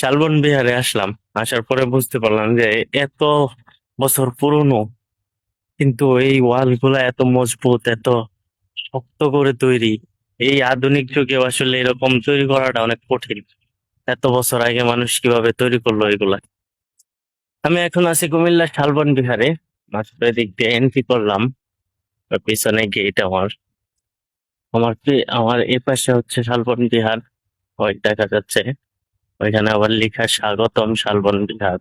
শালবন বিহারে আসলাম, আসার পরে বুঝতে পারলাম যে এত বছর পুরনো, কিন্তু এই ওয়ালগুলা এত মজবুত, এত শক্ত করে তৈরি। এই আধুনিক যুগে আসলে এরকম তৈরি করাটা অনেক কঠিন। এত বছর আগে মানুষ কীভাবে তৈরি করল এগুলা? আমি এখন আছি কুমিল্লা শালবন বিহারে মাত্র এদিক দিয়ে এন্ট্রি করলাম পিছনে গেট আমার। আমার আমার এ পাশে হচ্ছে শালবন বিহার, ওই দেখা যাচ্ছে। ওইখানে আবার লেখা স্বাগতম শালবন বিহার।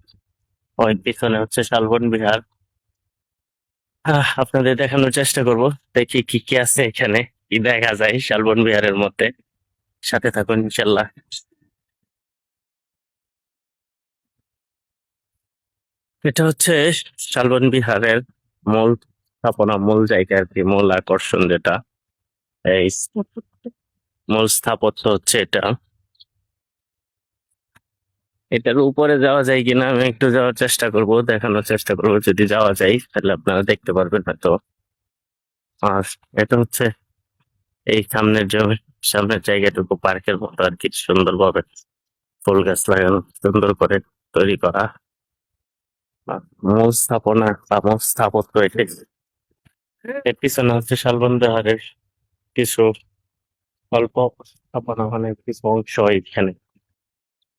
ওই পিছনে হচ্ছে শালবন বিহার। আপনাদের দেখানোর চেষ্টা করব। দেখি কি কি আছে এখানে। কি দেখা যায় শালবন বিহারের মধ্যে। সাথে থাকুন, ইনশাল্লাহ। এটা হচ্ছে শালবন বিহারের মূল স্থাপনা, মূল জায়গা আর কি, মূল আকর্ষণ যেটা। এই মূল স্থাপত্য হচ্ছে এটা। এটার উপরে যাওয়া যায় কিনা আমি একটু যাওয়ার চেষ্টা করব, দেখানোর চেষ্টা করব। যদি যাওয়া যায়, তাহলে আপনারা দেখতে পারবেন হয়তো। আর এটা হচ্ছে এই সামনের জমি সামনের জায়গাটুকু পার্কের মতো আর কি, সুন্দরভাবে ফুল গাছ লাগানো, সুন্দর করে তৈরি করা। মূল স্থাপনা বা মূল স্থাপত্য এটাই এর পিছনে হচ্ছে শালবন বিহারের কিছু অল্প স্থাপনা মানে কিছু অংশ এখানে।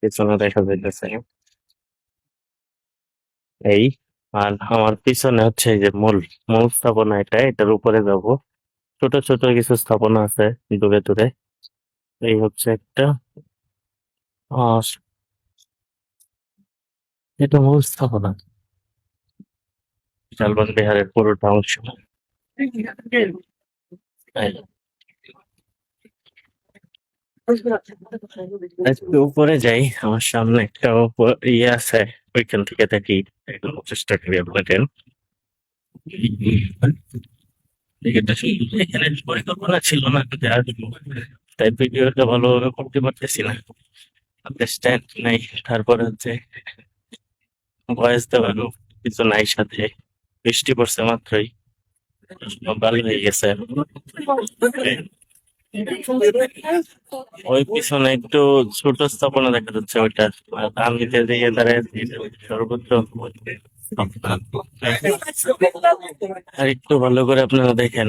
পিছনে দেখা যাইতেছে। এই আর আমার পিছনে হচ্ছে এই যে মূল মূল স্থাপনা এটা এটার উপরে যাব। ছোট ছোট কিছু স্থাপনা আছে দূরে দূরে। এই হচ্ছে একটা আর এটা মূল স্থাপনা। শালবন বিহারের পুরোটা অংশ। একটু উপরে যাই, আমার সামনে একটা ইয়ে আছে, ওইখান থেকে একদম চেষ্টা করি তাই ভালোভাবে পারতেছি না। আন্ডারস্ট্যান্ড নাই, তারপরে হচ্ছে কিছু নাই সাথে, বৃষ্টি পড়ছে মাত্রই। ভালো হয়ে গেছে। ওই পিছনে একটু ছোট স্থাপনা দেখা যাচ্ছে ওইটা। আমি যে দিকে দাঁড়ায় সর্বোচ্চ আর একটু ভালো করে আপনারা দেখেন।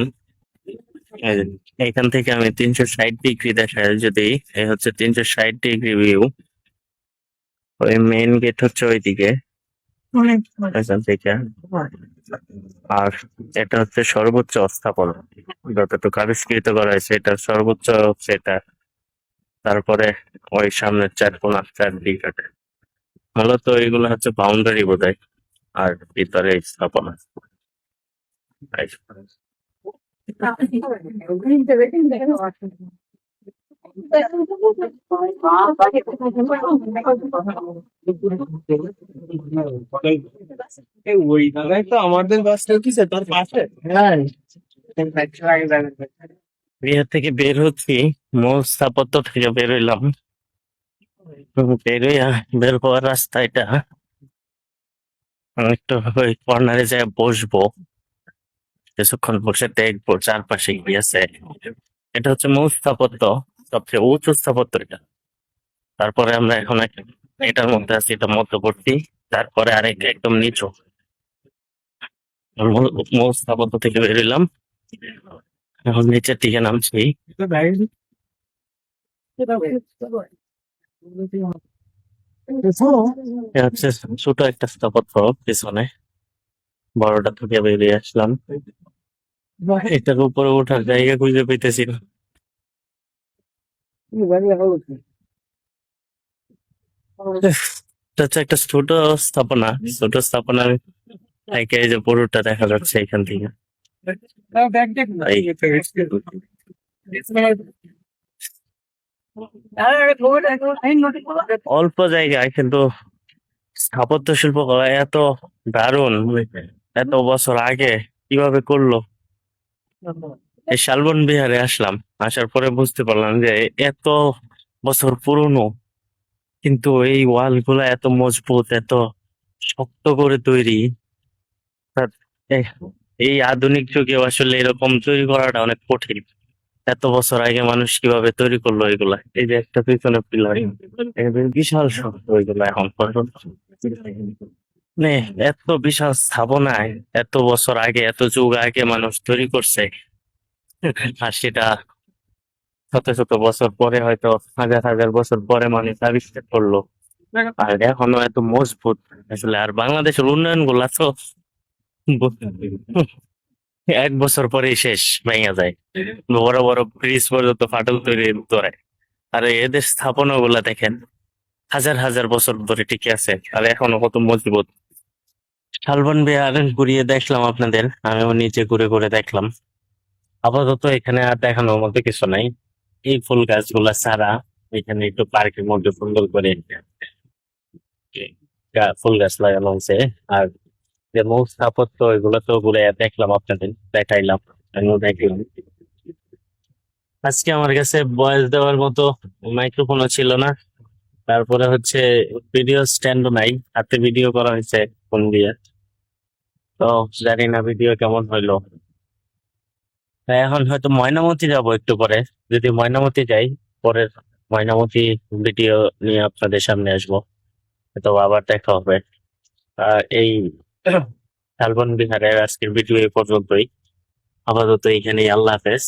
এখান থেকে আমি তিনশো ষাট ডিগ্রি দেখায় যদি, এই হচ্ছে তিনশো ষাট ডিগ্রি ভিউ ওই মেইন গেট হচ্ছে ওইদিকে। এখান থেকে আর এটা হচ্ছে সর্বোচ্চ স্থাপনা যতটুকু আবিষ্কৃত করা হয়েছে এটা সর্বোচ্চ হচ্ছে এটা তারপরে ওই সামনের চার কোনা চার দিকে মূলত এগুলো হচ্ছে বাউন্ডারি বোধহয় আর ভিতরে স্থাপনা। এই ওই জায়গায় তো আমাদের বাসটা উঠিছে তার পাশে হ্যাঁ থেকে বের হচ্ছি মূল স্থাপত্য থেকে বের হইলাম। বের হওয়ার রাস্তা এটা। একটু ওই কর্নারে যায় বসবো। কিছুক্ষণ বসে দেখব, চারপাশে কি আছে। এটা হচ্ছে মূল স্থাপত্য। সবচেয়ে উঁচু স্থাপত্য এটা তারপরে আমরা এখন এটার মধ্যে আছি, এটা মধ্যবর্তী, তারপরে আরেকটা একদম নিচু। মূল স্থাপত্য থেকে বেরোলাম এখন নিচের দিকে নামছি। হচ্ছে ছোট একটা স্থাপত্য পিছনে। বড়টা থেকে বেরিয়ে আসলাম। এটার উপরে ওঠার জায়গা খুঁজে পেতেছি না। এটা হচ্ছে একটা ছোট স্থাপনা ছোট স্থাপনার এই যে পুরোটা দেখা যাচ্ছে এখান থেকে। অল্প জায়গায় কিন্তু স্থাপত্য শিল্প করা এত দারুণ এত বছর আগে কীভাবে করল? এই শালবন বিহারে আসলাম, আসার পরে বুঝতে পারলাম যে এত বছর পুরনো, কিন্তু এই ওয়ালগুলা এত মজবুত, এত শক্ত করে তৈরি। এই আধুনিক যুগে আসলে এরকম তৈরি করাটা অনেক কঠিন। এত বছর আগে মানুষ কীভাবে তৈরি করল এগুলা? এই যে একটা পিছনে পিলার বিশাল শক্ত এগুলা এখন মানে এত বিশাল স্থাপনায়, এত বছর আগে, এত যুগ আগে মানুষ তৈরি করছে। আর সেটা শত শত বছর পরে হয়তো হাজার হাজার বছর পরে মানুষ আবিষ্কার করল। আর এখনও এত মজবুত। আসলে আর বাংলাদেশের উন্নয়নগুলা তো এক বছর পরেই শেষ, ভেঙে যায়। বড় বড় ব্রিজ পর্যন্ত ফাটল তৈরি করে আর এদের স্থাপনা গুলা দেখেন, হাজার হাজার বছর ধরে টিকে আছে আর এখনও কত মজবুত। শালবন বিহার ঘুরিয়ে দেখলাম আপনাদের, আমিও নিচে ঘুরে ঘুরে দেখলাম। আপাতত এখানে আর দেখানোর মতো কিছু নাই। এই ফুল গাছগুলা ছাড়া এখানে একটু পার্কের মধ্যে সুন্দর করে ফুল গাছ লাগানো হয়েছে। আর যে মূল স্থাপত্য এগুলো তো ঘুরে দেখলাম আপনাদের, দেখাইলাম দেখলাম। আজকে আমার কাছে বয়স দেওয়ার মতো মাইক্রোফোনও ছিল না। তারপরে হচ্ছে ভিডিও স্ট্যান্ডও নাই, হাতে ভিডিও করা হয়েছে ফোন দিয়ে। তো জানি না ভিডিও কেমন হইল। এখন হয়তো ময়নামতি যাব একটু পরে। যদি ময়নামতি যাই, পরের ময়নামতি ভিডিও নিয়ে আপনাদের সামনে আসব। তো আবার দেখা হবে। আর এই শালবন বিহারের আজকের ভিডিও এই পর্যন্তই। আপাতত এখানেই। আল্লাহ হাফেজ।